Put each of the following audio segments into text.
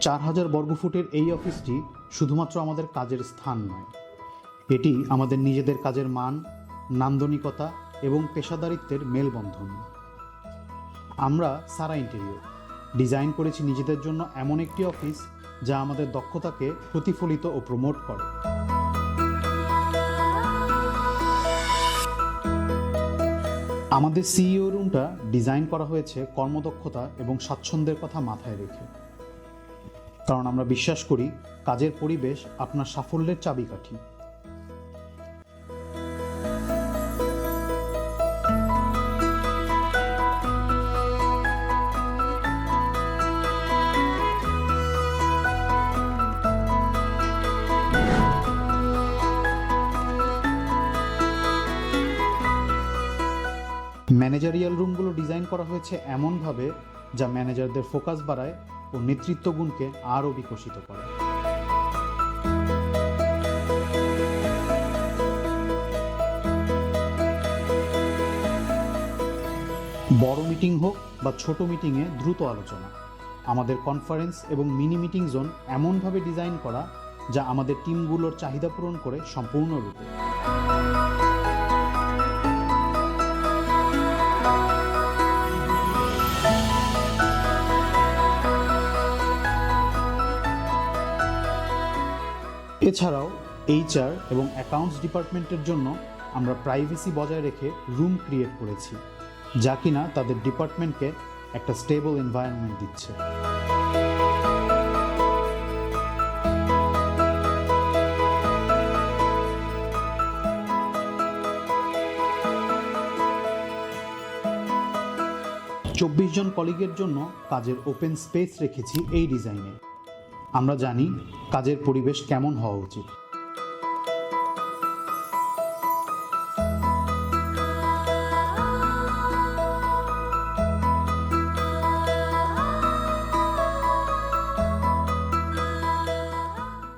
চার হাজার বর্গফুটের এই অফিসটি শুধুমাত্র আমাদের কাজের স্থান নয়। এটি আমাদের নিজেদের কাজের মান, নান্দনিকতা এবং পেশাদারিত্বের মেলবন্ধন। আমরা সারা ইন্টেরিয়র। ডিজাইন করেছি নিজেদের জন্য এমন একটি অফিস যা আমাদের দক্ষতাকে প্রতিফলিত ও প্রমোট করে। আমাদের সিইও রুমটা ডিজাইন করা হয়েছে কর্মদক্ষতা এবং স্বাচ্ছন্দ্যের কথা মাথায় রেখে। কারণ আমরা বিশ্বাস করি কাজের পরিবেশ আপনার সাফল্যের চাবিকাঠি। ম্যানেজারিয়াল রুমগুলো ডিজাইন করা হয়েছে এমনভাবে যা ম্যানেজারদের ফোকাস বাড়ায় ও নেতৃত্ব গুণকে আরও বিকশিত করে। বড় মিটিং হোক বা ছোট মিটিংয়ে দ্রুত আলোচনা, আমাদের কনফারেন্স এবং মিনি মিটিং জোন এমনভাবে ডিজাইন করা যা আমাদের টিমগুলোর চাহিদা পূরণ করে সম্পূর্ণরূপে। এছাড়াও এইচআর এবং অ্যাকাউন্টস ডিপার্টমেন্টের জন্য আমরা প্রাইভেসি বজায় রেখে রুম ক্রিয়েট করেছি, যা কিনা তাদের ডিপার্টমেন্টকে একটা স্টেবল এনভায়রনমেন্ট দিচ্ছে। চব্বিশ জন কলিগের জন্য কাজের ওপেন স্পেস রেখেছি এই ডিজাইনে আমরা জানি কাজের পরিবেশ কেমন হওয়া উচিত।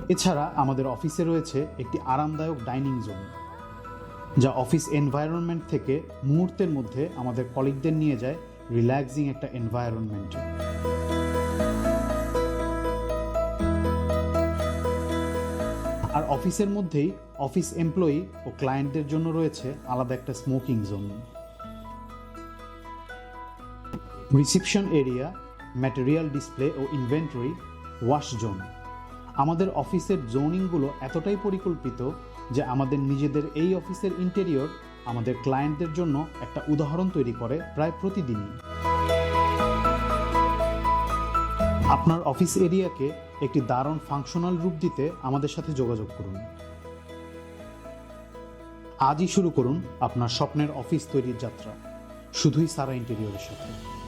এছাড়া আমাদের অফিসে রয়েছে একটি আরামদায়ক ডাইনিং জোন যা অফিস এনভায়রনমেন্ট থেকে মুহূর্তের মধ্যে আমাদের কলিগদের নিয়ে যায় রিল্যাক্সিং একটা এনভায়রনমেন্টে। আর অফিসের মধ্যেই অফিস এমপ্লয়ি ও ক্লায়েন্টদের জন্য রয়েছে আলাদা একটা smoking zone. Reception area, material display ও ইনভেন্টরি, ওয়াশ জোন। আমাদের অফিসের জোনিংগুলো এতটাই পরিকল্পিত যে আমাদের নিজেদের এই অফিসের ইন্টেরিয়র আমাদের ক্লায়েন্টদের জন্য একটা উদাহরণ তৈরি করে প্রায় প্রতিদিনই। আপনার অফিস এরিয়াকে একটি দারুণ ফাংশনাল রূপ দিতে আমাদের সাথে যোগাযোগ করুন। আজই শুরু করুন আপনার স্বপ্নের অফিস তৈরির যাত্রা। শুধুই সারা ইন্টেরিয়রের সাথে।